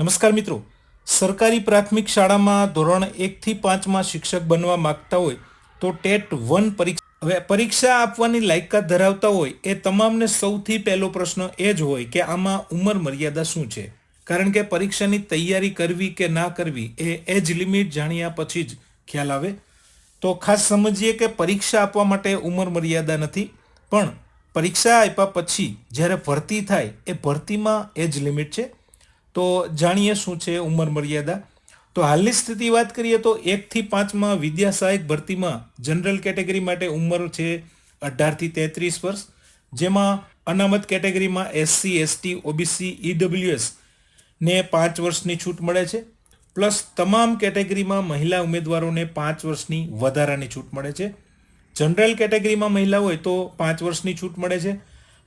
નમસ્કાર મિત્રો. સરકારી પ્રાથમિક શાળામાં ધોરણ એકથી પાંચમાં શિક્ષક બનવા માગતા હોય તો ટેટ વન પરીક્ષા હવે પરીક્ષા આપવાની લાયકાત ધરાવતા હોય એ તમામને સૌથી પહેલો પ્રશ્ન એ જ હોય કે આમાં ઉંમર મર્યાદા શું છે? કારણ કે પરીક્ષાની તૈયારી કરવી કે ના કરવી એ એજ લિમિટ જાણ્યા પછી જ ખ્યાલ આવે. તો ખાસ સમજીએ કે પરીક્ષા આપવા માટે ઉંમર મર્યાદા નથી, પણ પરીક્ષા આપ્યા પછી જ્યારે ભરતી થાય એ ભરતીમાં એજ લિમિટ છે. તો જાણીએ શું છે ઉંમર મર્યાદા? તો હાલની સ્થિતિ વાત કરીએ તો એકથી પાંચમાં વિદ્યા સહાયક ભરતીમાં જનરલ કેટેગરી માટે ઉંમર છે અઢારથી તેત્રીસ વર્ષ, જેમાં અનામત કેટેગરીમાં એસસી, એસટી, ઓબીસી, ઈડબ્લ્યુએસ ને પાંચ વર્ષની છૂટ મળે છે. પ્લસ તમામ કેટેગરીમાં મહિલા ઉમેદવારોને પાંચ વર્ષની વધારાની છૂટ મળે છે. જનરલ કેટેગરીમાં મહિલા હોય તો પાંચ વર્ષની છૂટ મળે છે.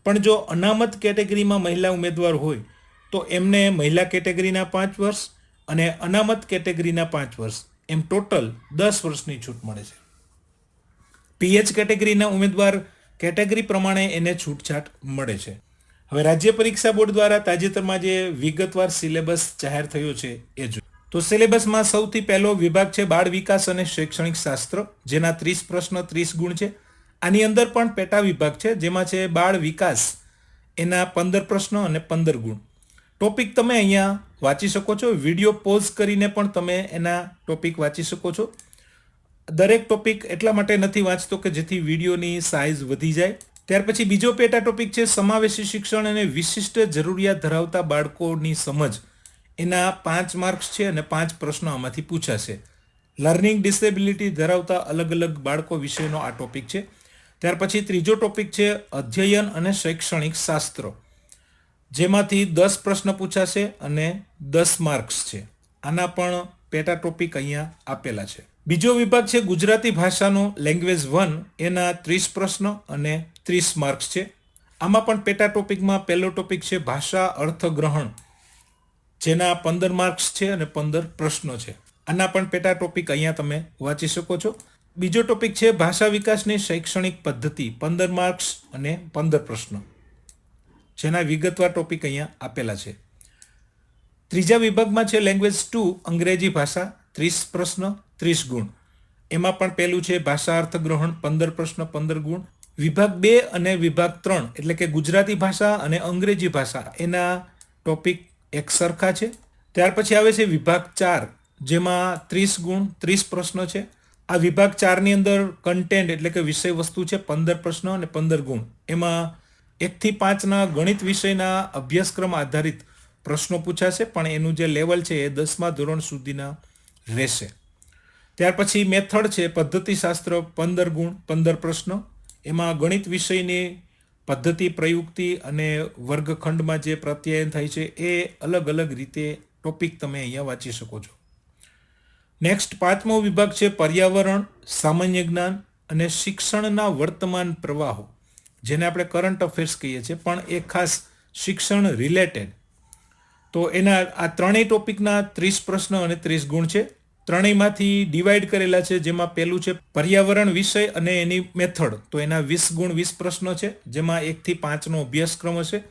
પણ જો અનામત કેટેગરીમાં મહિલા ઉમેદવાર હોય તો એમને મહિલા કેટેગરીના પાંચ વર્ષ અને અનામત કેટેગરીના પાંચ વર્ષ. એમ ટોટલ દસ વર્ષની છૂટ મળે છે. પીએચ કેટેગરીના ઉમેદવાર કેટેગરી પ્રમાણે એને છૂટછાટ મળે છે. હવે રાજ્ય પરીક્ષા બોર્ડ દ્વારા તાજેતરમાં જે વિગતવાર સિલેબસ જાહેર થયો છે એ જો તો સિલેબસમાં સૌથી પહેલો વિભાગ છે બાળ વિકાસ અને શૈક્ષણિક શાસ્ત્ર, જેના ત્રીસ પ્રશ્ન ત્રીસ ગુણ છે. આની અંદર પણ પેટા વિભાગ છે, જેમાં છે બાળ વિકાસ, એના પંદર પ્રશ્નો અને પંદર ગુણ. ટોપિક તમે અહીંયા વાંચી શકો છો. વીડિયો પોઝ કરીને પણ તમે એના ટોપિક વાંચી શકો છો. દરેક ટોપિક એટલા માટે નથી વાંચતો કે જેથી વિડીયોની સાઇઝ વધી જાય. ત્યાર પછી બીજો પેટા ટોપિક છે સમાવેશી શિક્ષણ અને વિશિષ્ટ જરૂરિયાત ધરાવતા બાળકોની સમજ. એના પાંચ માર્ક્સ છે અને પાંચ પ્રશ્નો આમાંથી પૂછાશે. લર્નિંગ ડિસેબિલિટી ધરાવતા અલગ અલગ બાળકો વિશેનો આ ટોપિક છે. ત્યાર પછી ત્રીજો ટોપિક છે અધ્યયન અને શૈક્ષણિક શાસ્ત્ર. જેમાંથી દસ પ્રશ્ન પૂછાશે અને દસ માર્ક્સ છે. આના પણ પેટા ટોપિક અહીંયા આપેલા છે. બીજો વિભાગ છે ગુજરાતી ભાષાનો લેંગ્વેજ વન. એના ત્રીસ પ્રશ્ન અને ત્રીસ માર્ક્સ છે. આમાં પણ પેટા ટોપિકમાં પહેલો ટોપિક છે ભાષા અર્થગ્રહણ. જેના પંદર માર્ક્સ છે અને પંદર પ્રશ્નો છે. આના પણ પેટા ટોપિક અહીંયા તમે વાંચી શકો છો. બીજો ટોપિક છે ભાષા વિકાસની શૈક્ષણિક પદ્ધતિ. પંદર માર્ક્સ અને પંદર પ્રશ્નો. જેના વિગતવાર ટોપિક અહીંયા આપેલા છે. ત્રીજા વિભાગમાં છે લેંગ્વેજ ટુ અંગ્રેજી ભાષા, ત્રીસ પ્રશ્ન, ત્રીસ ગુણ. એમાં પણ પહેલું છે ભાષા અર્થગ્રહણ, પંદર પ્રશ્ન, પંદર ગુણ. વિભાગ બે અને વિભાગ ત્રણ, એટલે કે ગુજરાતી ભાષા અને અંગ્રેજી ભાષા, એના ટોપિક એક સરખા છે. ત્યાર પછી આવે છે વિભાગ ચાર, જેમાં ત્રીસ ગુણ, ત્રીસ પ્રશ્ન છે. આ વિભાગ ચારની અંદર કન્ટેન્ટ એટલે કે વિષય વસ્તુ છે, પંદર પ્રશ્ન અને પંદર ગુણ. એમાં એકથી પાંચના ગણિત વિષયના અભ્યાસક્રમ આધારિત પ્રશ્નો પૂછાશે, પણ એનું જે લેવલ છે એ દસમા ધોરણ સુધીના રહેશે. ત્યાર પછી મેથડ છે પદ્ધતિશાસ્ત્ર, પંદર ગુણ, પંદર પ્રશ્ન. એમાં ગણિત વિષયની પદ્ધતિ, પ્રયુક્તિ અને વર્ગખંડમાં જે પ્રત્યાયન થાય છે એ અલગ અલગ રીતે ટોપિક તમે અહીંયા વાંચી શકો છો. નેક્સ્ટ, પાંચમો વિભાગ છે પર્યાવરણ, સામાન્ય જ્ઞાન અને શિક્ષણના વર્તમાન પ્રવાહો. જેને આપણે કરંટ અફેર્સ કહીએ છીએ, પણ એ ખાસ શિક્ષણ રિલેટેડ તો એના, આ ત્રણેય ટોપિકના ત્રીસ પ્રશ્ન અને ત્રીસ ગુણ છે. ત્રણેયમાંથી ડિવાઈડ કરેલા છે, જેમાં પહેલું છે પર્યાવરણ વિષય અને એની મેથડ તો એના વીસ ગુણ, વીસ પ્રશ્નો છે, જેમાં એકથી પાંચનો અભ્યાસક્રમ હશે.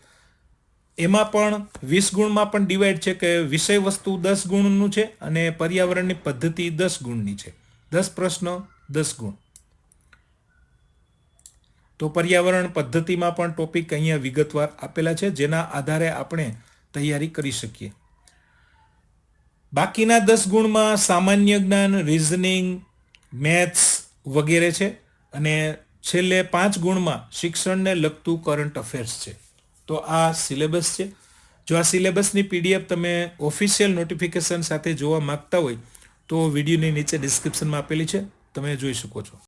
એમાં પણ વીસ ગુણમાં પણ ડિવાઈડ છે કે વિષય વસ્તુ દસ ગુણનું છે અને પર્યાવરણની પદ્ધતિ દસ ગુણની છે. દસ પ્રશ્ન, દસ ગુણ. તો પર્યાવરણ પદ્ધતિમાં પણ ટોપિક અહીંયા વિગતવાર આપેલા છે, જેના આધારે આપણે તૈયારી કરી શકીએ. બાકીના દસ ગુણમાં સામાન્ય જ્ઞાન રિઝનિંગ મેથ્સ વગેરે છે અને છેલ્લે પાંચ ગુણમાં શિક્ષણને લગતું કરંટ અફેર્સ છે. તો આ સિલેબસ છે. જો આ સિલેબસની પીડીએફ તમે ઓફિશિયલ નોટિફિકેશન સાથે જોવા માંગતા હોય, તો વિડીયોની નીચે ડિસ્ક્રિપ્શનમાં આપેલી છે. તમે જોઈ શકો છો.